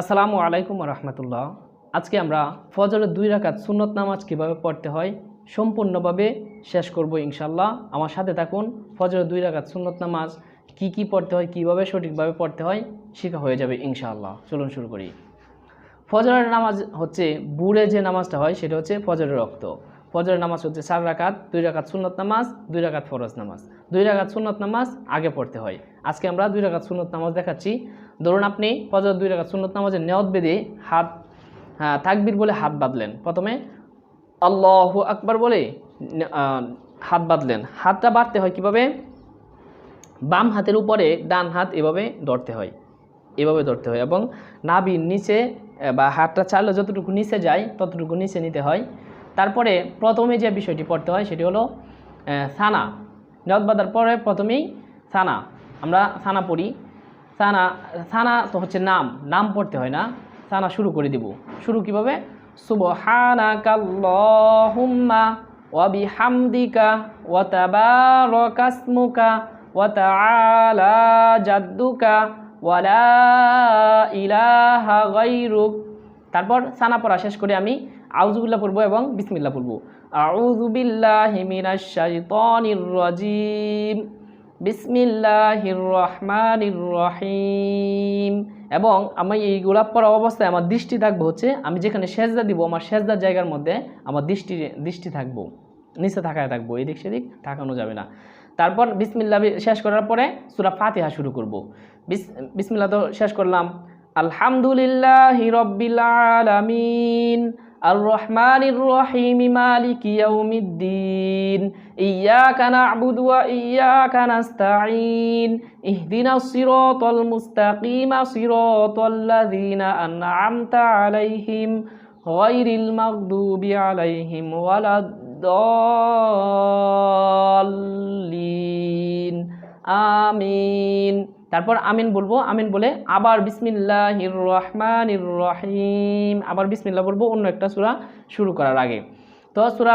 আসসালামু আলাইকুম রহমতুল্লাহ। আজকে আমরা ফজরের দুই রাকাত সুন্নত নামাজ কীভাবে পড়তে হয় সম্পূর্ণভাবে শেষ করব ইনশাল্লাহ আমার সাথে থাকুন, ফজরের দুই রাকাত সুন্নত নামাজ কি কি পড়তে হয়, কীভাবে সঠিকভাবে পড়তে হয়, শেখা হয়ে যাবে ইনশাআল্লাহ। চলুন শুরু করি। ফজরের নামাজ হচ্ছে বুড়ে যে নামাজটা হয়, সেটা হচ্ছে ফজরের রক্ত। ফজরের নামাজ হচ্ছে চার রাকাত, দুই রাকাত সুন্নত নামাজ, দুই রাকাত ফরজ নামাজ। দুই রাকাত সুন্নত নামাজ আগে পড়তে হয়। আজকে আমরা দুই রাকাত সুন্নত নামাজ দেখাচ্ছি। ধরুন আপনি ফজর দুই রাকাত সুন্নত নামাজের নেয়ত বেঁধে হাত হ্যাঁ তাকবির বলে হাত বাঁধলেন। প্রথমে আল্লাহ আকবার বলে হাত বাঁধলেন। হাতটা বাঁধতে হয় কীভাবে? বাম হাতের উপরে ডান হাত এভাবে ধরতে হয়। এভাবে ধরতে হয় এবং নাভির নিচে বা হাতটা চাললে যতটুকু নিচে যায়, ততটুকু নিচে নিতে হয়। তারপরে প্রথমে যে বিষয়টি পড়তে হয় সেটি হলো সানা। নিয়ত বাঁধার পরে প্রথমেই সানা। আমরা সানা পড়ি। সানা সানা তো হচ্ছে নাম নাম পড়তে হয় না, সানা শুরু করে দিব। শুরু কীভাবে? সুবহানাকাল্লাহুম্মা ওয়া বিহামদিকা ওয়া তাবারাকাসমুকা ওয়া তাআলা জাদ্দুকা ওয়া লা ইলাহা গায়রুক তারপর সানা পড়া শেষ করে আমি আউজুবিল্লাহ পড়ব এবং বিসমিল্লাহ পড়ব। আউজুবিল্লাহি মিনাশ শাইতানির রাজিম। বিসমিল্লাহির রহমানির রহিম এবং আমি এই গোলাপ পড়া অবস্থায় আমার দৃষ্টি থাকব হচ্ছে, আমি যেখানে সেজদা দিব, আমার সেজদার জায়গার মধ্যে আমার দৃষ্টি দৃষ্টি থাকব। নিচে থাকায় থাকব, এদিক সেদিক থাকানো যাবে না। তারপর বিসমিল্লা শেষ করার পরে সুরা ফাতিহা শুরু করব। বিস বিসমিল্লা তো শেষ করলাম। আলহামদুলিল্লাহি রব্বিল আলামিন। আর রহমানির রহিম মালিক ইয়াউমিদ্দিন। ইয়াকা না'বুদু ওয়া ইয়াকা নাস্তাঈন ইহদিনাস সিরাতাল মুস্তাকিম সিরাতাল লাযিনা আন'আমতা আলাইহিম গায়রিল মাগদুবি আলাইহিম ওয়ালাদ-দাল্লিন আমিন তারপর আমিন বলব, আমিন বলে আবার বিসমিল্লাহির রহমানির রহিম। আবার বিসমিল্লাহ বলব, অন্য একটা সূরা শুরু করার আগে। তো সূরা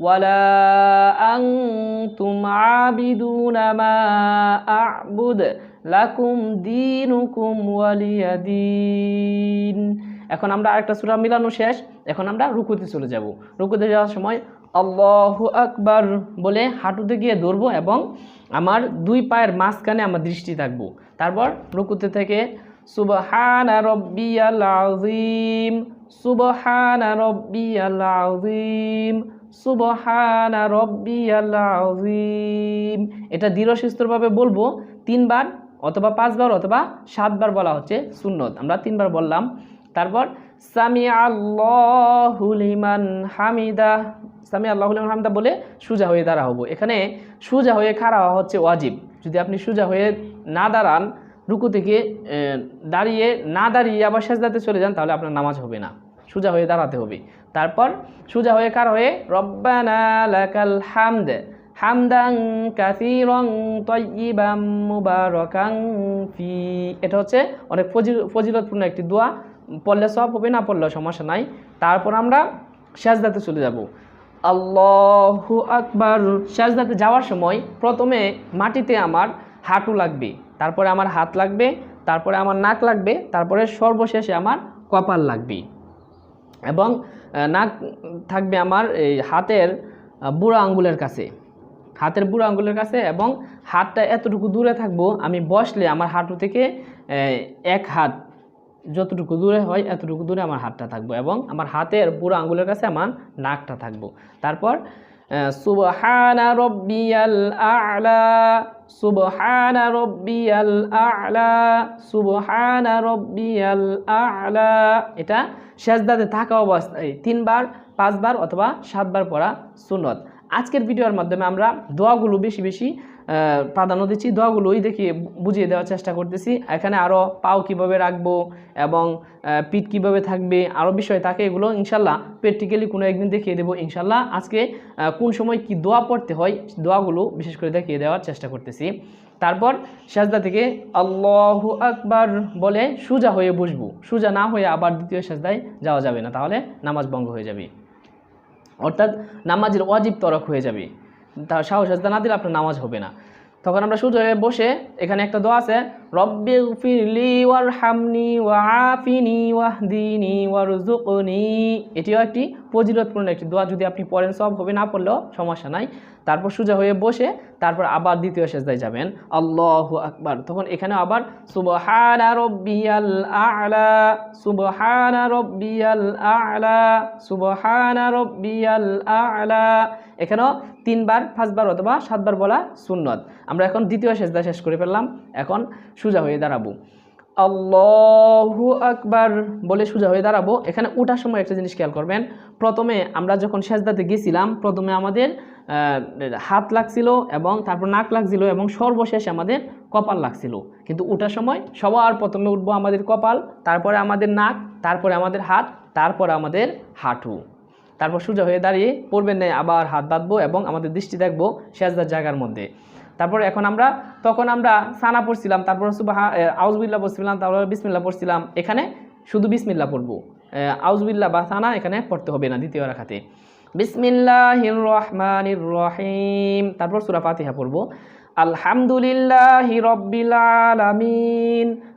ولا أنتم عابدون ما أعبد লাকুম দিনুকুম ওয়ালিয়া দিন এখন আমরা আরেকটা সূরা মিলানো শেষ এখন আমরা রুকুতে চলে যাব রুকুতে যাওয়ার সময় আল্লাহু আকবার বলে হাঁটুতে গিয়ে ধরবো এবং আমার দুই পায়ের মাঝখানে আমার দৃষ্টি থাকবো তারপর রুকুতে থেকে সুবহানা রব্বিয়াল আযীম, সুবহানা রব্বিয়াল আযীম, সুবহানা রব্বিয়াল আযীম। এটা দৃঢ় সুস্থভাবে বলব, তিনবার অথবা পাঁচবার অথবা সাতবার বলা হচ্ছে সুন্নত। আমরা তিনবার বললাম। তারপর সামি আল্লাহুলিমান হামিদা। সামি আল্লাহুলিমান হামিদা বলে সুজা হয়ে দাঁড়া হব। এখানে সুজা হয়ে খাড়া হচ্ছে ওয়াজিব। যদি আপনি সুজা হয়ে না দাঁড়ান রুকু থেকে দাঁড়িয়ে, না দাঁড়িয়ে আবার সেজদাতে চলে যান, তাহলে আপনার নামাজ হবে না। সোজা হয়ে দাঁড়াতে হবে। তারপর সোজা হয়ে কার হয়ে? রব্বানা লাকাল হামদ হামদাং কাসিরং তয়্যিবাম মুবারাকাং ফি। এটা হচ্ছে অনেক ফজিল, ফজিলতপূর্ণ একটি দোয়া। পড়লে সব হবে, না পড়লেও সমস্যা নাই। তারপর আমরা সাজদাতে চলে যাব। আল্লাহু আকবার। সাজদাতে যাওয়ার সময় প্রথমে মাটিতে আমার হাঁটু লাগবে, তারপরে আমার হাত লাগবে, তারপরে আমার নাক লাগবে, তারপরে সর্বশেষে আমার কপাল লাগবে। এবং নাক থাকবে আমার এই হাতের বুড়ো আঙ্গুলের কাছে। হাতের বুড়ো আঙ্গুলের কাছে এবং হাতটা এতটুকু দূরে থাকব, আমি বসলে আমার হাঁটু থেকে এক হাত যতটুকু দূরে হয় এতটুকু দূরে আমার হাতটা থাকব এবং আমার হাতের বুড়ো আঙ্গুলের কাছে আমার নাকটা থাকব। তারপর সুবহানা রব্বিয়াল আ'লা সুবহানা রব্বিয়াল আ'লা, সুবহান রব্বিয়াল আ'লা। এটা সেজদাতে থাকা অবস্থায় তিনবার, পাঁচবার অথবা সাতবার পড়া সুনত আজকের ভিডিওর মাধ্যমে আমরা দোয়াগুলো বেশি বেশি প্রাধান্য দিচ্ছি। দোয়াগুলোই দেখিয়ে বুঝিয়ে দেওয়ার চেষ্টা করতেছি। এখানে আরও পাও কীভাবে রাখব এবং পিঠ কীভাবে থাকবে আরও বিষয় থাকে এগুলো ইনশাল্লাহ প্র্যাকটিক্যালি কোনো একদিন দেখিয়ে দেবো। ইনশাল্লাহ আজকে কোন সময় কি দোয়া পড়তে হয় দোয়াগুলো বিশেষ করে দেখিয়ে দেওয়ার চেষ্টা করতেছি। তারপর সাজদা থেকে আল্লাহু আকবার বলে সোজা হয়ে বসবো। সোজা না হয়ে আবার দ্বিতীয় সাজদায় যাওয়া যাবে না। তাহলে নামাজ ভঙ্গ হয়ে যাবে। অর্থাৎ নামাজের অজীব তরক হয়ে যাবে। সাহস সাজদা না দিলে আপনার নামাজ হবে না। তখন আমরা সোজা হয়ে বসে, এখানে একটা দোয়া আছে, রব্বি ফিরলি ওয়ার হামনি ওয়াফিনি ওয়াহদিনি ওয়ারজুকনি এটিও একটি ফজিলতপূর্ণ একটি দোয়া, যদি আপনি পড়েন সব হবে, না পড়লেও সমস্যা নাই। তারপর সোজা হয়ে বসে, তারপর আবার দ্বিতীয় সেজদায় যাবেন। আল্লাহ আকবার। তখন এখানে আবার, সুবহানা রব্বিয়াল আ'লা, সুবহানা রব্বিয়াল আ'লা, সুবহানা রব্বিয়াল আ'লা। এখানেও তিনবার, পাঁচবার অথবা সাতবার বলা সুন্নত। আমরা এখন দ্বিতীয় সেজদা শেষ করে ফেললাম। এখন সোজা হয়ে দাঁড়াবো। আল্লাহু আকবার বলে সোজা হয়ে দাঁড়াবো। এখানে ওঠার সময় একটা জিনিস খেয়াল করবেন। প্রথমে আমরা যখন সেজদাতে গেছিলাম, প্রথমে আমাদের হাত লাগছিল এবং তারপর নাক লাগছিল এবং সর্বশেষ আমাদের কপাল লাগছিল। কিন্তু ওঠার সময় সবার প্রথমে উঠবো আমাদের কপাল, তারপরে আমাদের নাক, তারপরে আমাদের হাত, তারপরে আমাদের হাঁটু। তারপর সোজা হয়ে দাঁড়িয়ে পড়বেন নেই আবার হাত বাঁধবো এবং আমাদের দৃষ্টি দেখব সেজদার জায়গার মধ্যে। তারপর এখন আমরা, তখন আমরা সানা পড়ছিলাম, তারপর সুবাহ আউজবিল্লা পড়ছিলাম, তারপর বিসমিল্লা পড়ছিলাম, এখানে শুধু বিসমিল্লা পড়ব। আউজবিল্লা বা সানা এখানে পড়তে হবে না দ্বিতীয় রাখাতে। বিসমিল্লাহির রহমানির রহিম তারপর সূরা ফাতিহা পড়ব। আলহামদুলিল্লাহি রব্বিল আলামিন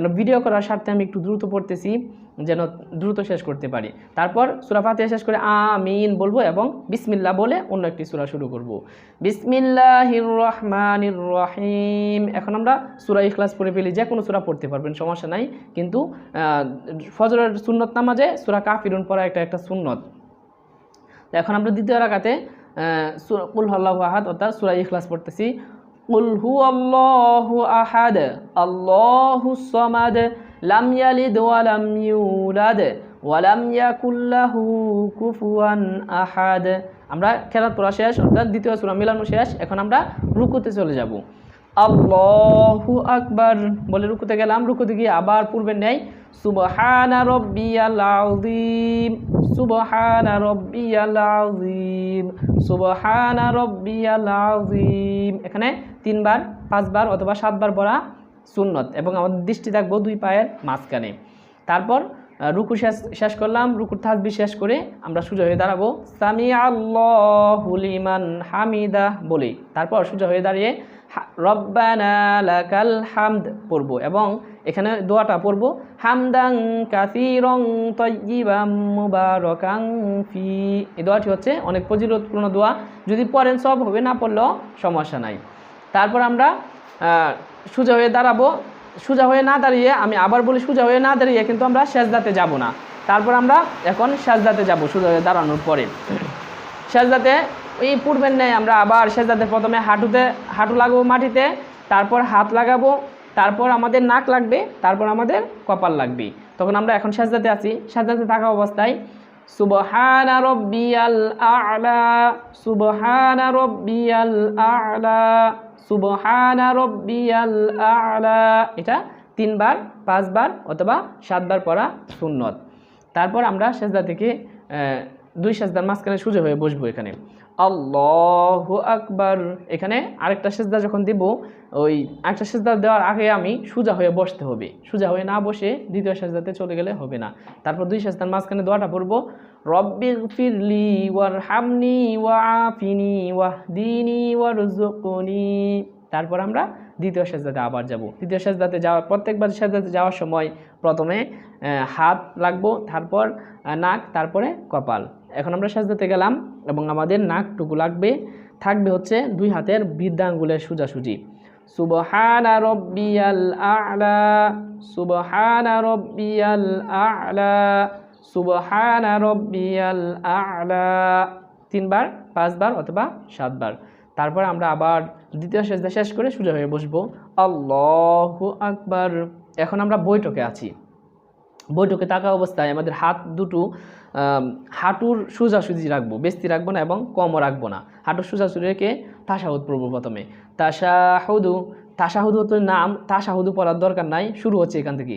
যেন ভিডিও করার স্বার্থে আমি একটু দ্রুত পড়তেছি, যেন দ্রুত শেষ করতে পারি। তারপর সুরা ফাতিহা শেষ করে আমিন বলব এবং বিসমিল্লা বলে অন্য একটি সুরা শুরু করব। বিসমিল্লাহির রহমানির রহিম এখন আমরা সুরা ইখলাস পড়ে ফেলি, যে কোনো সুরা পড়তে পারবেন, সমস্যা নাই। কিন্তু ফজরের সুন্নত নামাজে সুরা কাফিরুন পড়া একটা একটা সুন্নত। এখন আমরা দ্বিতীয় রাকাতে কুল হল্লাহ আহাদ, অর্থাৎ সুরা ইখলাস পড়তেছি। কুল হু আল্লাহু আহাদ আল্লাহু সামাদ লাম ইয়ালিদ ওয়া লাম ইউলাদ ওয়া লাম ইয়াকুল লাহু কুফুয়ান আহাদ আমরা খেলাত পড়া শেষ, অর্থাৎ দ্বিতীয় সূরা মিলানো শেষ। এখন আমরা রুকুতে চলে যাব। আল্লাহু আকবার। বলে রুকুতে গেলাম, রুকুতে গিয়ে আবার পূর্বের ন্যায় সুবহানা রব্বিয়াল আযীম। সুবহানা রব্বিয়াল সুবহানা রব্বিয়াল এখানে তিনবার, পাঁচবার অথবা সাতবার পড়া সুন্নত এবং আমাদের দৃষ্টি থাকব দুই পায়ের মাঝখানে। তারপর রুকু শেষ শেষ করলাম, রুকুর থাকবি শেষ করে আমরা সোজা হয়ে দাঁড়াবো। সামি আল্লাহু লিমান হামিদা বলি। তারপর সোজা হয়ে দাঁড়িয়ে রব্বানা লাকাল হামদ পড়ব এবং এখানে দোয়াটা পড়ব হামদাং কাসিরং তয়্যিবাম মুবারাকাং ফি। এই দোয়াটি হচ্ছে অনেক ফজিলতপূর্ণ দোয়া। যদি পড়েন সব হবে, না পড়লেও সমস্যা নাই। তারপর আমরা সোজা হয়ে দাঁড়াবো। সোজা হয়ে না দাঁড়িয়ে, আমি আবার বলি সোজা হয়ে না দাঁড়িয়ে, কিন্তু আমরা সেজদাতে যাব না। তারপর আমরা এখন সেজদাতে যাব, সোজা হয়ে দাঁড়ানোর পরে। সেজদাতে এই পূর্বের নেয় আমরা আবার সেজদাতে প্রথমে হাঁটুতে, হাঁটু লাগাবো মাটিতে, তারপর হাত লাগাবো, তারপর আমাদের নাক লাগবে, তারপর আমাদের কপাল লাগবে। তখন আমরা এখন সেজদাতে আছি। সেজদাতে থাকা অবস্থায়, সুবহানা রব্বিয়াল আ'লা, সুবহানা রব্বিয়াল আ'লা, সুবহানা রব্বিয়াল আ'লা। এটা তিনবার, পাঁচবার অথবা সাতবার পড়া সুন্নত। তারপর আমরা সেজদা থেকে দুই সেজদার মাঝখানে সোজা হয়ে বসবো এখানে। আল্লাহু আকবার। এখানে আরেকটা সেজদা যখন দিব, ওই একটা সেজদা দেওয়ার আগে আমি সোজা হয়ে বসতে হবে। সোজা হয়ে না বসে দ্বিতীয় সেজদাতে চলে গেলে হবে না। তারপর দুই সেজদার মাঝখানে দোয়াটা পড়ব রব্বির ফিরলি ওয়ার হামনি ওয়া আফিনি ওয়াহদিনি ওয়ারজুকনি তারপর আমরা দ্বিতীয় সেজদাতে আবার যাব। দ্বিতীয় সেজদাতে যাওয়ার, প্রত্যেকবার সেজদাতে যাওয়ার সময় প্রথমে হাত লাগবো, তারপর নাক, তারপরে কপাল। এখন আমরা সেজদাতে গেলাম এবং আমাদের নাকটুকু লাগবে, থাকবে হচ্ছে দুই হাতের বৃদ্ধাঙ্গুলের সোজাসুজি। সুবহানা রব্বিয়াল আ'লা, সুবহানা রব্বিয়াল আ'লা, সুবহানা রব্বিয়াল আ'লা, তিনবার, পাঁচবার অথবা সাতবার। তারপর আমরা আবার দ্বিতীয় সেজদা শেষ করে সোজা হয়ে বসবো। আল্লাহু আকবার। এখন আমরা বৈঠকে আছি। বৈঠকে থাকা অবস্থায় আমাদের হাত দুটো হাঁটুর সোজাসুজি রাখব, বেস্তি রাখব না এবং কমও রাখব না। হাঁটুর সোজাসুজি রেখে তাসাহুদ পড়ব প্রথমে। তাসাহুদু তাসাহুদু হতো নাম, তাসাহুদু পড়ার দরকার নাই, শুরু হচ্ছে এখান থেকে।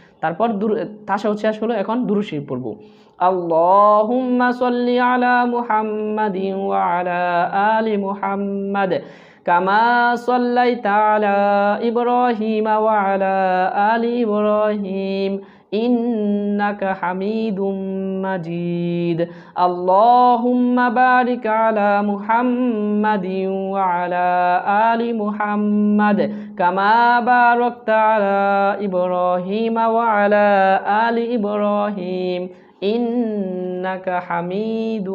তারপর তাশাহুদ শেষ হলো এখন দুরুশি পড়ব। আল্লাহুম্মা সাল্লি আলা মুহাম্মাদিন ওয়া আলা আলি মুহাম্মাদ কামা সাল্লাইতা আলা ইব্রাহিম ওয়া আলা আলি ইব্রাহিম। إنك حميد مجيد اللهم بارك على محمد وعلى آل محمد كما باركت على إبراهيم وعلى آل إبراهيم إنك حميد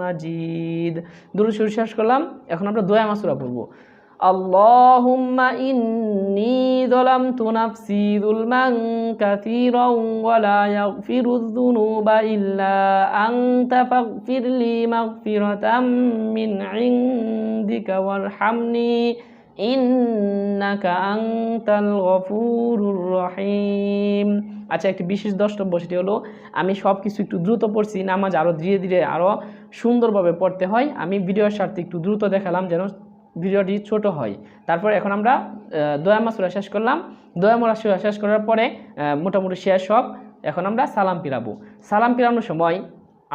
مجيد দুরূদ শরীফ শেষ করলাম এখন আমরা দোয়া মাসুরা পড়বো اللهم إني ظلمت نفسي ظلما كثيرا ولا يغفر الذنوب إلا أنت فاغفر لي مغفرة من عندك وارحمني إنك أنت الغفور الرحيم আচ্ছা একটি বিশেষ দ্রষ্টব্য সেটি হলো আমি সব কিছু একটু দ্রুত পড়ছি নামাজ আরও ধীরে ধীরে আরও সুন্দরভাবে পড়তে হয় আমি ভিডিওর স্বার্থে একটু দ্রুত দেখালাম যেন ভিডিওটি ছোট হয়। তারপর এখন আমরা দয়া মাসুরা শেষ করলাম। দয়া মাসুরা শেষ করার পরে মোটামুটি শেষ সব। এখন আমরা সালাম পিরাবো সালাম পিরানোর সময়,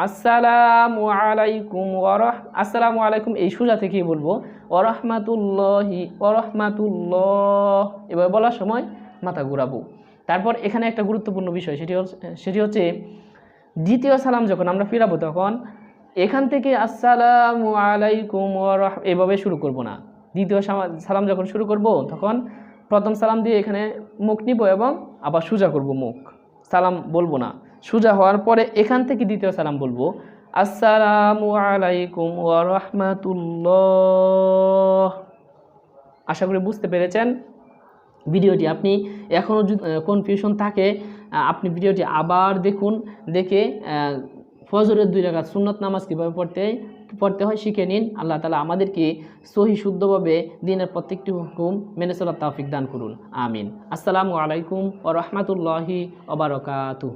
আসসালামু আলাইকুম ওরহ আসসালামু আলাইকুম, এই সোজা থেকেই বলব। ওরহমাতুল্লাহি ওরহমাতুল্লাহ এবার বলার সময় মাথা ঘুরাবো। তারপর এখানে একটা গুরুত্বপূর্ণ বিষয়, সেটি হচ্ছে সেটি হচ্ছে, দ্বিতীয় সালাম যখন আমরা ফিরাবো তখন এখান থেকে আসসালামু আলাইকুম এভাবে শুরু করব না। দ্বিতীয় সালাম যখন শুরু করব, তখন প্রথম সালাম দিয়ে এখানে মুখ নিব এবং আবার সোজা করব মুখ। সালাম বলব না। সোজা হওয়ার পরে এখান থেকে দ্বিতীয় সালাম বলব। আসসালামু আলাইকুম ওরহমাতুল্লাহ আশা করি বুঝতে পেরেছেন ভিডিওটি। আপনি এখনও যদি কনফিউশন থাকে আপনি ভিডিওটি আবার দেখুন, দেখে ফজরের দুই রাখাত সুন্নত নামাজ কীভাবে পড়তে পড়তে হয় শিখে নিন। আল্লাহ তালা আমাদেরকে সহি, শুদ্ধভাবে দিনের প্রত্যেকটি হুকুম মেনে চলার তাফিক দান করুন। আমিন। আসসালামু আলাইকুম ও রহমতুল্লাহি ওবরকাতুহ